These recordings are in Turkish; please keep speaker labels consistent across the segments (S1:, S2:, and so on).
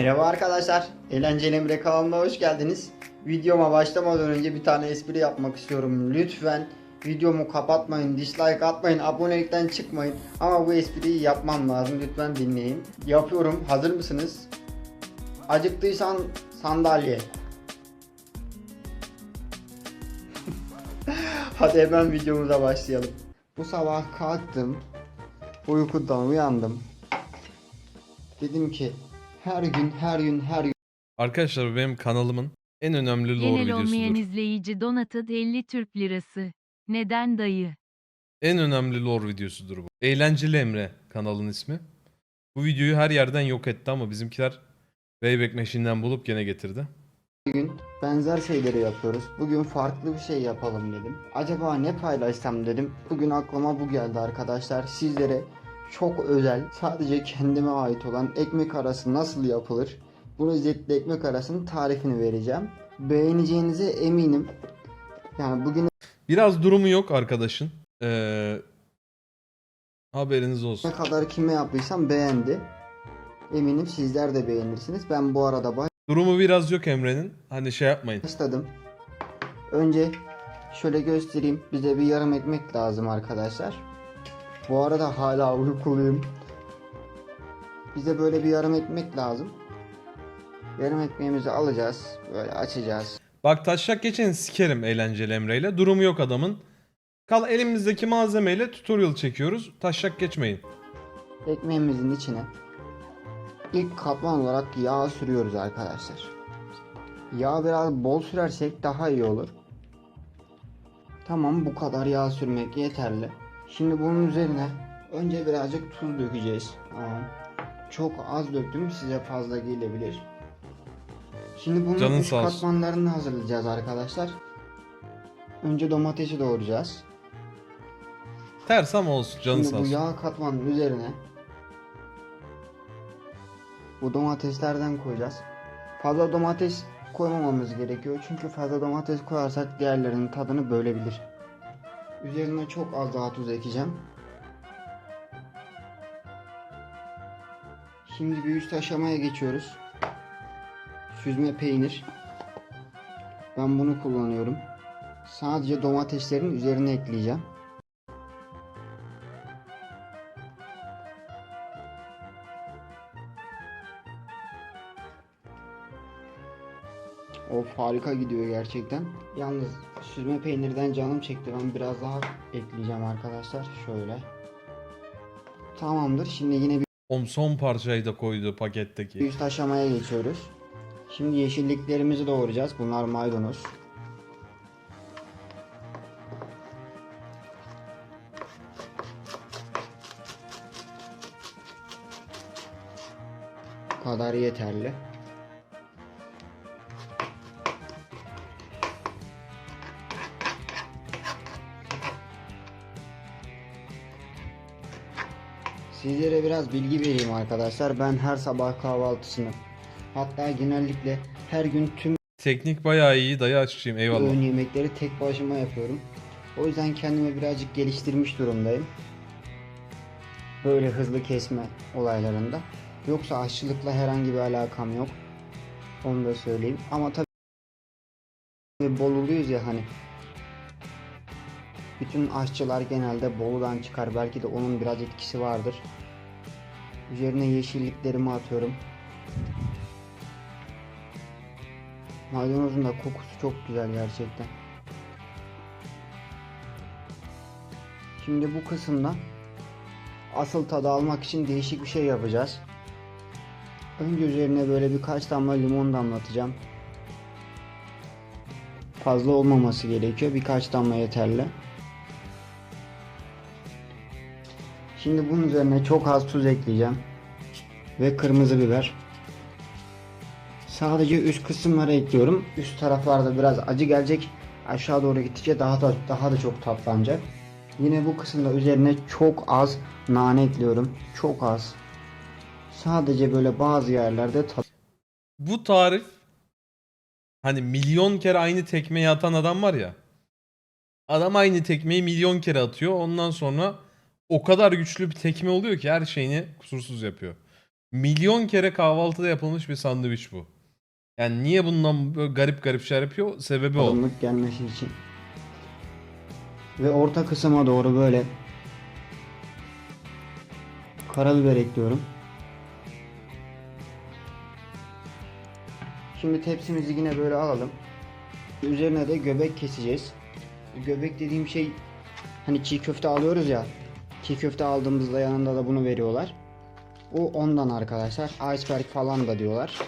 S1: Merhaba arkadaşlar. Eğlenceli Emre kanalına hoş geldiniz. Videoma başlamadan önce bir tane espri yapmak istiyorum. Lütfen videomu kapatmayın, dislike atmayın, abonelikten çıkmayın. Ama bu espriyi yapmam lazım. Lütfen dinleyin. Yapıyorum. Hazır mısınız? Acıktıysan sandalye. Hadi hemen videomuza başlayalım. Bu sabah kalktım. Uykudan uyandım. Dedim ki her gün her gün her gün
S2: Arkadaşlar benim kanalımın en önemli lore
S3: Genel olmayan
S2: videosudur.
S3: izleyici Donated 50 Türk Lirası. Neden dayı?
S2: En önemli lore videosudur bu. Eğlenceli Emre kanalın ismi. Bu videoyu her yerden yok etti ama bizimkiler Wayback Machine'den bulup gene getirdi.
S1: gün benzer şeyleri yapıyoruz. Bugün farklı bir şey yapalım dedim. Acaba ne paylaşsam dedim. Bugün aklıma bu geldi arkadaşlar. Sizlere çok özel, sadece kendime ait olan ekmek arası nasıl yapılır? Bu lezzetli ekmek arasının tarifini vereceğim. Beğeneceğinize eminim. Yani bugün
S2: Biraz durumu yok arkadaşın. Ee, haberiniz olsun.
S1: ne kadar kime yaptıysam beğendi. Eminim sizler de beğenirsiniz. Ben bu arada
S2: Durumu biraz yok Emre'nin. Hani şey yapmayın.
S1: Başladım. Önce şöyle göstereyim. Bize bir yarım ekmek lazım arkadaşlar. Bu arada hala uykuluyum. Bize böyle bir yarım ekmek lazım. Yarım ekmeğimizi alacağız. Böyle açacağız.
S2: Bak taşak geçen sikerim eğlenceli Emre'yle. Durumu yok adamın. Kal elimizdeki malzemeyle tutorial çekiyoruz. Taşak geçmeyin.
S1: Ekmeğimizin içine ilk katman olarak yağ sürüyoruz arkadaşlar. Yağ biraz bol sürersek daha iyi olur. Tamam bu kadar yağ sürmek yeterli. Şimdi bunun üzerine önce birazcık tuz dökeceğiz. Tamam. Çok az döktüm size fazla gelebilir. Şimdi bunun
S2: Canın
S1: üç katmanlarını hazırlayacağız arkadaşlar. Önce domatesi doğrayacağız.
S2: Ters ama olsun
S1: Şimdi
S2: sağ
S1: bu
S2: olsun.
S1: yağ katmanın üzerine bu domateslerden koyacağız. Fazla domates koymamamız gerekiyor. Çünkü fazla domates koyarsak diğerlerinin tadını bölebilir. Üzerine çok az daha tuz ekleyeceğim. Şimdi bir üst aşamaya geçiyoruz. Süzme peynir. Ben bunu kullanıyorum. Sadece domateslerin üzerine ekleyeceğim. Of harika gidiyor gerçekten. Yalnız süzme peynirden canım çekti. Ben biraz daha ekleyeceğim arkadaşlar. Şöyle. Tamamdır. Şimdi yine bir
S2: Oğlum son parçayı da koydu paketteki.
S1: üst aşamaya geçiyoruz. Şimdi yeşilliklerimizi doğrayacağız. Bunlar maydanoz. Bu kadar yeterli. Sizlere biraz bilgi vereyim arkadaşlar. Ben her sabah kahvaltısını hatta genellikle her gün tüm
S2: Teknik bayağı iyi dayı açayım eyvallah.
S1: öğün yemekleri tek başıma yapıyorum. O yüzden kendimi birazcık geliştirmiş durumdayım. Böyle hızlı kesme olaylarında. Yoksa aşçılıkla herhangi bir alakam yok. Onu da söyleyeyim. Ama tabii Bolulu'yuz ya hani. Bütün aşçılar genelde Bolu'dan çıkar. Belki de onun biraz etkisi vardır. Üzerine yeşilliklerimi atıyorum. Maydanozun da kokusu çok güzel gerçekten. Şimdi bu kısımda asıl tadı almak için değişik bir şey yapacağız. Önce üzerine böyle birkaç damla limon damlatacağım. Fazla olmaması gerekiyor. Birkaç damla yeterli. Şimdi bunun üzerine çok az tuz ekleyeceğim. Ve kırmızı biber. Sadece üst kısımlara ekliyorum. Üst taraflarda biraz acı gelecek. Aşağı doğru gittikçe daha da daha da çok tatlanacak. Yine bu kısımda üzerine çok az nane ekliyorum. Çok az. Sadece böyle bazı yerlerde tat
S2: Bu tarif hani milyon kere aynı tekmeyi atan adam var ya. Adam aynı tekmeyi milyon kere atıyor. Ondan sonra o kadar güçlü bir tekme oluyor ki her şeyini kusursuz yapıyor. Milyon kere kahvaltıda yapılmış bir sandviç bu. Yani niye bundan böyle garip garip şeyler yapıyor? Sebebi o.
S1: kalınlık gelmesi için. Ve orta kısma doğru böyle karabiber ekliyorum. Şimdi tepsimizi yine böyle alalım. Üzerine de göbek keseceğiz. Göbek dediğim şey hani çiğ köfte alıyoruz ya. Çiğ köfte aldığımızda yanında da bunu veriyorlar. O ondan arkadaşlar. Iceberg falan da diyorlar.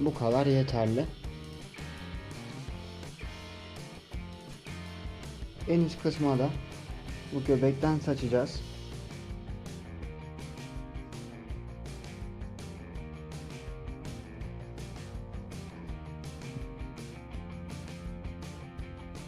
S1: Bu kadar yeterli. En üst kısma da bu göbekten saçacağız.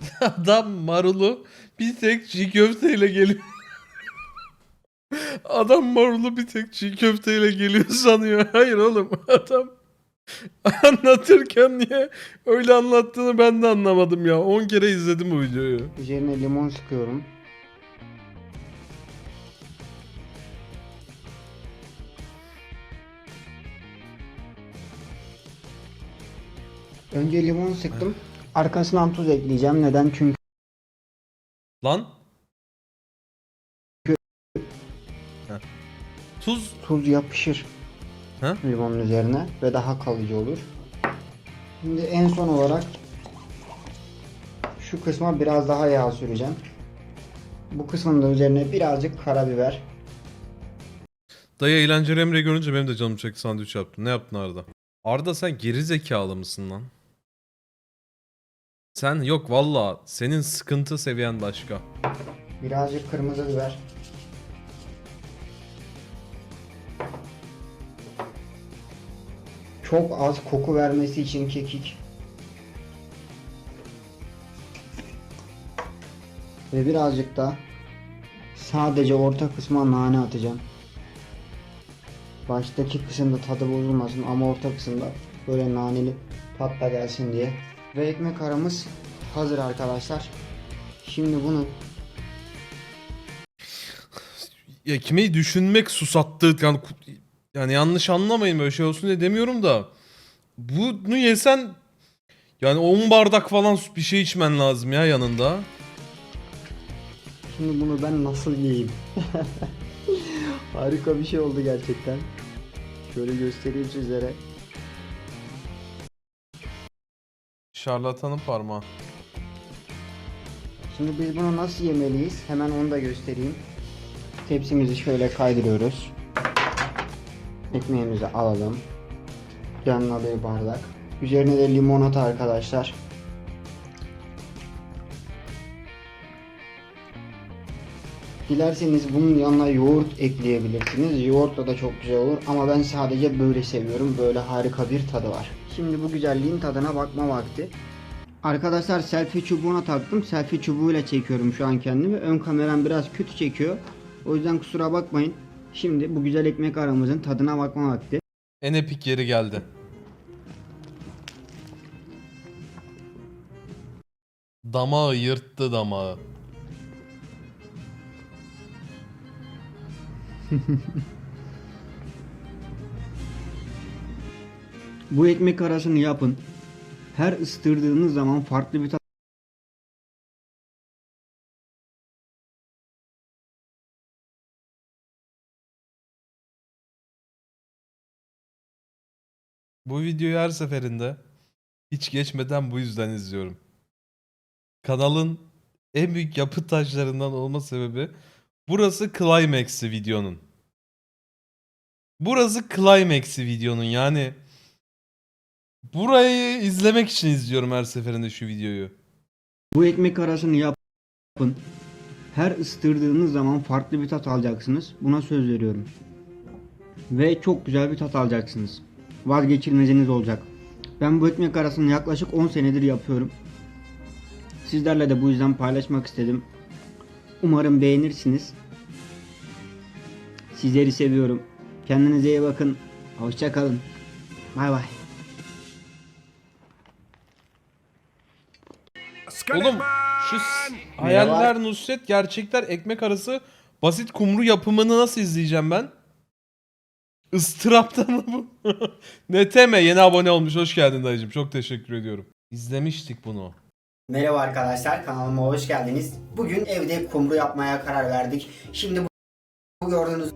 S2: Adam marulu bir tek çiğ köfteyle geliyor. Adam marulu bir tek çiğ köfteyle geliyor sanıyor. Hayır oğlum adam anlatırken niye öyle anlattığını ben de anlamadım ya. 10 kere izledim bu videoyu.
S1: Üzerine limon sıkıyorum. Önce limon sıktım. Arkasından tuz ekleyeceğim. Neden? Çünkü
S2: Lan. Heh. Tuz
S1: tuz yapışır
S2: Ha?
S1: limonun üzerine ve daha kalıcı olur. Şimdi en son olarak şu kısma biraz daha yağ süreceğim. Bu kısmın da üzerine birazcık karabiber.
S2: Dayı eğlenceli Emre görünce benim de canım çekti sandviç yaptım. Ne yaptın Arda? Arda sen geri zekalı mısın lan? Sen yok valla senin sıkıntı seviyen başka.
S1: Birazcık kırmızı biber. Çok az koku vermesi için kekik. Ve birazcık da sadece orta kısma nane atacağım. Baştaki kısımda tadı bozulmasın ama orta kısımda böyle naneli tat da gelsin diye. Ve ekmek aramız hazır arkadaşlar. Şimdi bunu
S2: Ekmeği düşünmek susattı. Yani, yani yanlış anlamayın böyle şey olsun diye demiyorum da. Bunu yesen yani 10 bardak falan bir şey içmen lazım ya yanında.
S1: Şimdi bunu ben nasıl yiyeyim? Harika bir şey oldu gerçekten. Şöyle göstereyim sizlere.
S2: Şarlatanın parmağı.
S1: Şimdi biz bunu nasıl yemeliyiz? Hemen onu da göstereyim. Tepsimizi şöyle kaydırıyoruz. Ekmeğimizi alalım. Yanına bir bardak. Üzerine de limonata arkadaşlar. Dilerseniz bunun yanına yoğurt ekleyebilirsiniz. Yoğurtla da çok güzel olur ama ben sadece böyle seviyorum. Böyle harika bir tadı var. Şimdi bu güzelliğin tadına bakma vakti. Arkadaşlar selfie çubuğuna taktım. Selfie çubuğuyla çekiyorum şu an kendimi. Ön kameram biraz kötü çekiyor. O yüzden kusura bakmayın. Şimdi bu güzel ekmek aramızın tadına bakma vakti.
S2: En epik yeri geldi. Damağı yırttı damağı.
S1: Bu ekmek arasını yapın. Her ıstırdığınız zaman farklı bir tat
S2: Bu videoyu her seferinde hiç geçmeden bu yüzden izliyorum. Kanalın en büyük yapı taşlarından olma sebebi burası climax'i videonun. Burası climax'i videonun yani burayı izlemek için izliyorum her seferinde şu videoyu.
S1: Bu ekmek arasını yapın. Her ıstırdığınız zaman farklı bir tat alacaksınız. Buna söz veriyorum. Ve çok güzel bir tat alacaksınız. Vazgeçilmeziniz olacak. Ben bu ekmek arasını yaklaşık 10 senedir yapıyorum. Sizlerle de bu yüzden paylaşmak istedim. Umarım beğenirsiniz. Sizleri seviyorum. Kendinize iyi bakın. Hoşça kalın. Bay bay.
S2: Oğlum şu hayaller Nusret gerçekler ekmek arası basit kumru yapımını nasıl izleyeceğim ben? Istıraptan mı bu? Neteme yeni abone olmuş. Hoş geldin dayıcım. Çok teşekkür ediyorum. İzlemiştik bunu.
S1: Merhaba arkadaşlar kanalıma hoş geldiniz. Bugün evde kumru yapmaya karar verdik. Şimdi bu, gördüğünüz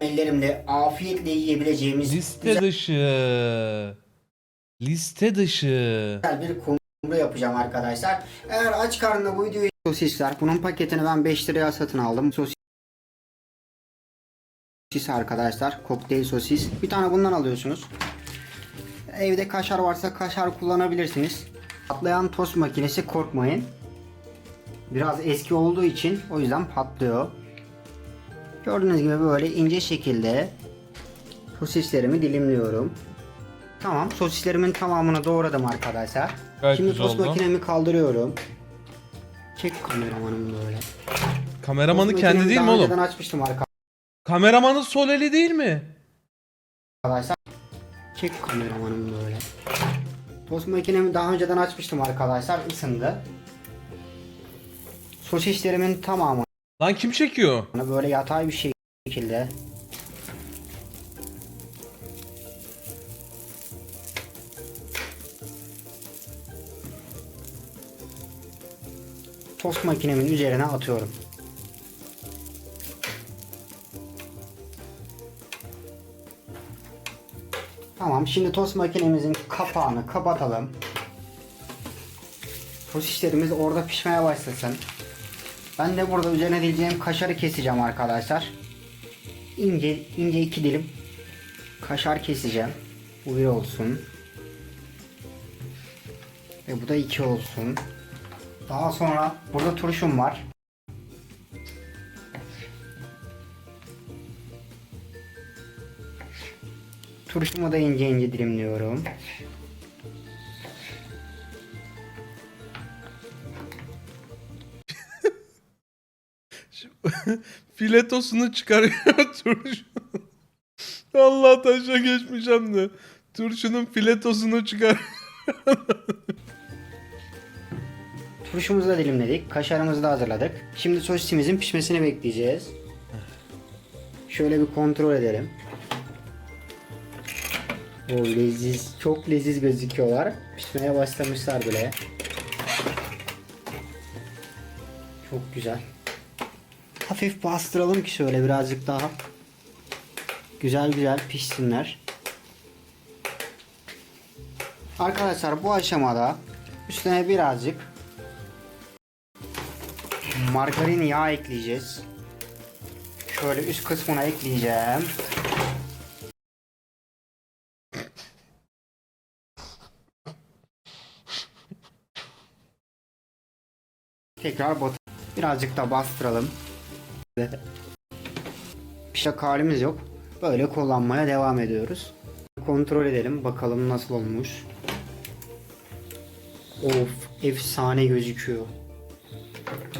S1: ellerimle afiyetle yiyebileceğimiz
S2: Liste dışı. Liste dışı.
S1: güzel bir kumru yapacağım arkadaşlar. Eğer aç karnına bu videoyu sosisler bunun paketini ben 5 liraya satın aldım. Sosis arkadaşlar. Kokteyl sosis. Bir tane bundan alıyorsunuz. Evde kaşar varsa kaşar kullanabilirsiniz. Patlayan tost makinesi korkmayın. Biraz eski olduğu için o yüzden patlıyor. Gördüğünüz gibi böyle ince şekilde sosislerimi dilimliyorum. Tamam sosislerimin tamamını doğradım arkadaşlar.
S2: Gayet
S1: Şimdi tost
S2: oldu.
S1: makinemi kaldırıyorum. Çek kameramanım böyle.
S2: Kameramanı
S1: Tost
S2: kendi değil mi oğlum?
S1: açmıştım
S2: Kameramanın sol eli değil mi?
S1: arkadaşlar. Çek kameramanım böyle. Tost makinemi daha önceden açmıştım arkadaşlar. ısındı. Sosislerimin tamamını
S2: Lan kim çekiyor?
S1: böyle yatay bir şekilde tost makinemin üzerine atıyorum. Tamam şimdi tost makinemizin kapağını kapatalım. Sosislerimiz orada pişmeye başlasın. Ben de burada üzerine dileceğim kaşarı keseceğim arkadaşlar. İnce ince iki dilim kaşar keseceğim. Bu bir olsun. Ve bu da iki olsun. Daha sonra burada turşum var. Turşumu da ince ince dilimliyorum.
S2: Filetosunu çıkarıyor turşu. Allah taşa geçmişim de. Turşunun filetosunu çıkar.
S1: Turşumuzu da dilimledik. Kaşarımızı da hazırladık. Şimdi sosisimizin pişmesini bekleyeceğiz. Şöyle bir kontrol edelim. O leziz, çok leziz gözüküyorlar. Pişmeye başlamışlar bile. Çok güzel. Hafif bastıralım ki şöyle birazcık daha güzel güzel pişsinler. Arkadaşlar bu aşamada üstüne birazcık margarin yağ ekleyeceğiz. Şöyle üst kısmına ekleyeceğim. Tekrar bat. Birazcık da bastıralım. Pişak halimiz yok. Böyle kullanmaya devam ediyoruz. Kontrol edelim bakalım nasıl olmuş. Of efsane gözüküyor.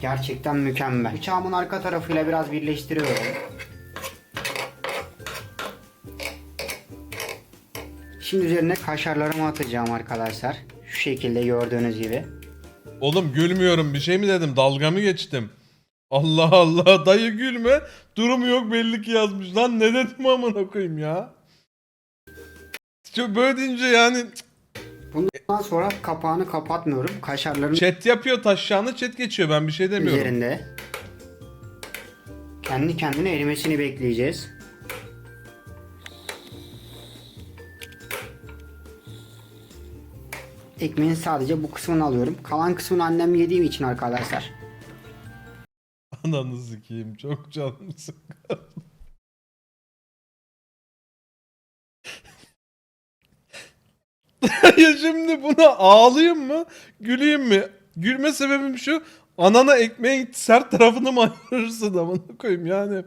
S1: Gerçekten mükemmel. Bıçağımın arka tarafıyla biraz birleştiriyorum. Şimdi üzerine kaşarlarımı atacağım arkadaşlar. Şu şekilde gördüğünüz gibi.
S2: Oğlum gülmüyorum bir şey mi dedim dalga mı geçtim? Allah Allah dayı gülme. Durumu yok belli ki yazmış. Lan ne dedim amına koyayım ya. Çok böyle deyince yani
S1: Bundan sonra kapağını kapatmıyorum. Kaşarların
S2: chat yapıyor taşşağını chat geçiyor ben bir şey demiyorum.
S1: üzerinde. Kendi kendine erimesini bekleyeceğiz. Ekmeğin sadece bu kısmını alıyorum. Kalan kısmını annem yediğim için arkadaşlar.
S2: Ananı sikeyim çok canım sıkkın. ya şimdi buna ağlayayım mı? Güleyim mi? Gülme sebebim şu. Anana ekmeğin sert tarafını mı ayırırsın amına koyayım yani.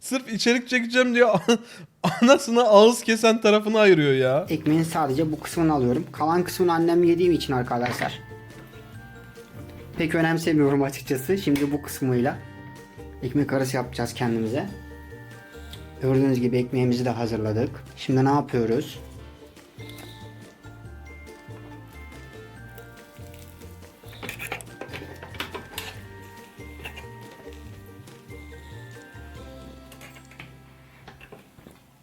S2: Sırf içerik çekeceğim diye anasına ağız kesen tarafını ayırıyor ya.
S1: Ekmeğin sadece bu kısmını alıyorum. Kalan kısmını annem yediğim için arkadaşlar. Pek önemsemiyorum açıkçası. Şimdi bu kısmıyla ekmek arası yapacağız kendimize. Gördüğünüz gibi ekmeğimizi de hazırladık. Şimdi ne yapıyoruz?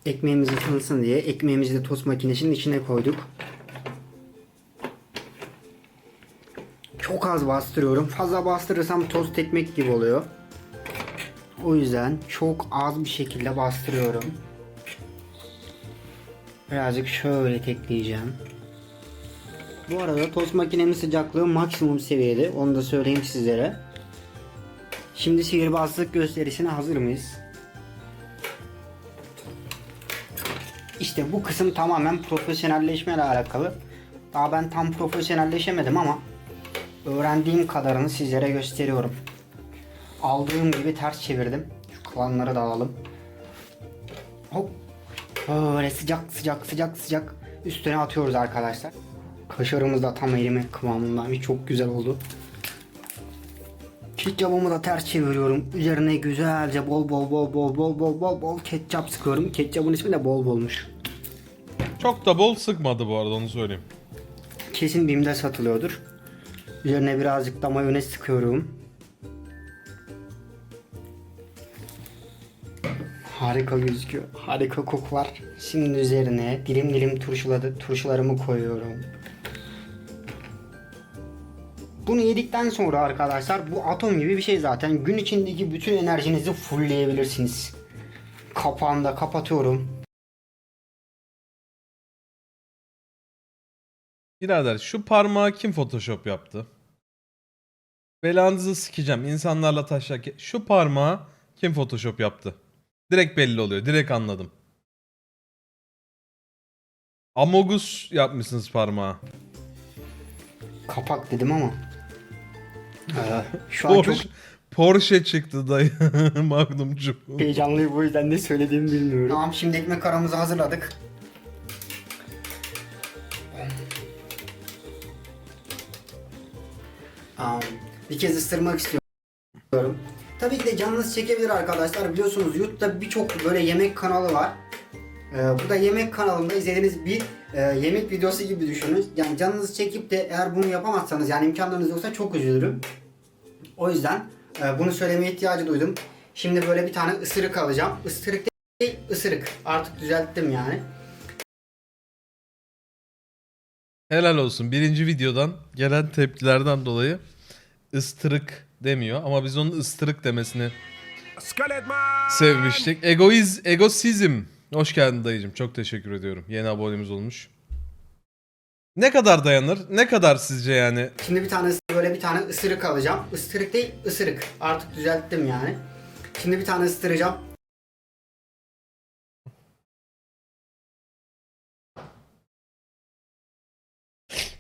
S1: Ekmeğimiz ısınsın diye ekmeğimizi de tost makinesinin içine koyduk. Çok az bastırıyorum. Fazla bastırırsam tost ekmek gibi oluyor. O yüzden çok az bir şekilde bastırıyorum. Birazcık şöyle tekleyeceğim. Bu arada tost makinemin sıcaklığı maksimum seviyede. Onu da söyleyeyim sizlere. Şimdi sihirbazlık gösterisine hazır mıyız? İşte bu kısım tamamen profesyonelleşme ile alakalı. Daha ben tam profesyonelleşemedim ama öğrendiğim kadarını sizlere gösteriyorum. Aldığım gibi ters çevirdim. Şu kalanları da alalım. Hop. Böyle sıcak sıcak sıcak sıcak üstüne atıyoruz arkadaşlar. Kaşarımız da tam erimek kıvamındaymış. Çok güzel oldu. Ketçabımı da ters çeviriyorum. Üzerine güzelce bol bol bol bol bol bol bol bol ketçap sıkıyorum. Ketçabın ismi de bol bolmuş.
S2: Çok da bol sıkmadı bu arada onu söyleyeyim.
S1: Kesin BİM'de satılıyordur. Üzerine birazcık da mayonez sıkıyorum. Harika gözüküyor. Harika koku var. Şimdi üzerine dilim dilim turşuladı, turşularımı koyuyorum. Bunu yedikten sonra arkadaşlar bu atom gibi bir şey zaten. Gün içindeki bütün enerjinizi fullleyebilirsiniz. Kapağını da kapatıyorum.
S2: Birader şu parmağı kim photoshop yaptı? Belanızı sikeceğim. İnsanlarla taşak. Şu parmağı kim photoshop yaptı? Direkt belli oluyor. Direkt anladım. Amogus yapmışsınız parmağı.
S1: Kapak dedim ama. Ee, şu an çok
S2: Porsche, Porsche çıktı dayı. Magnumcu.
S1: Heyecanlıyım bu yüzden ne söylediğimi bilmiyorum. Tamam şimdi ekmek aramızı hazırladık. Tamam. Bir kez ısırmak istiyorum. Tabii ki de canınız çekebilir arkadaşlar. Biliyorsunuz YouTube'da birçok böyle yemek kanalı var. Ee, bu da yemek kanalında izlediğiniz bir e, yemek videosu gibi düşünün. Yani canınız çekip de eğer bunu yapamazsanız yani imkanlarınız yoksa çok üzülürüm. O yüzden e, bunu söylemeye ihtiyacı duydum. Şimdi böyle bir tane ısırık alacağım. Isırık değil, ısırık. Artık düzelttim yani.
S2: Helal olsun. Birinci videodan gelen tepkilerden dolayı ıstırık demiyor. Ama biz onun ıstırık demesini sevmiştik. Egoiz, egosizm. Hoş geldin dayıcım. Çok teşekkür ediyorum. Yeni abonemiz olmuş. Ne kadar dayanır? Ne kadar sizce yani?
S1: Şimdi bir tane böyle bir tane ısırık alacağım. Isırık değil, ısırık. Artık düzelttim yani. Şimdi bir tane ısıracağım.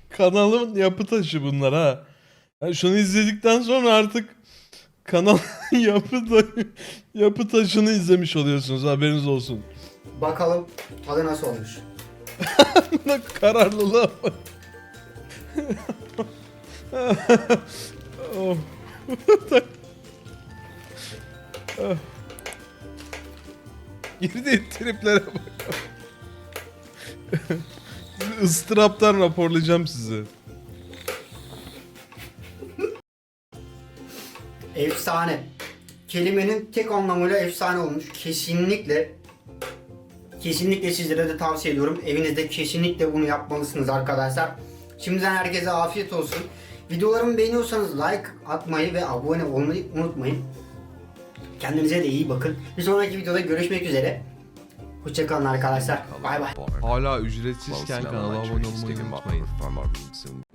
S2: Kanalın yapı taşı bunlar ha. Yani şunu izledikten sonra artık kanal yapı ta- yapı taşını izlemiş oluyorsunuz. Haberiniz olsun.
S1: Bakalım tadı nasıl olmuş.
S2: Buna kararlılığa bak. Oh. Triplere bak. Sizi ıstıraptan raporlayacağım sizi.
S1: Efsane. Kelimenin tek anlamıyla efsane olmuş. Kesinlikle kesinlikle sizlere de tavsiye ediyorum. Evinizde kesinlikle bunu yapmalısınız arkadaşlar. Şimdiden herkese afiyet olsun. Videolarımı beğeniyorsanız like atmayı ve abone olmayı unutmayın. Kendinize de iyi bakın. Bir sonraki videoda görüşmek üzere. Hoşçakalın arkadaşlar. Bay bay.
S2: Hala ücretsizken kanala abone olmayı unutmayın.
S4: unutmayın.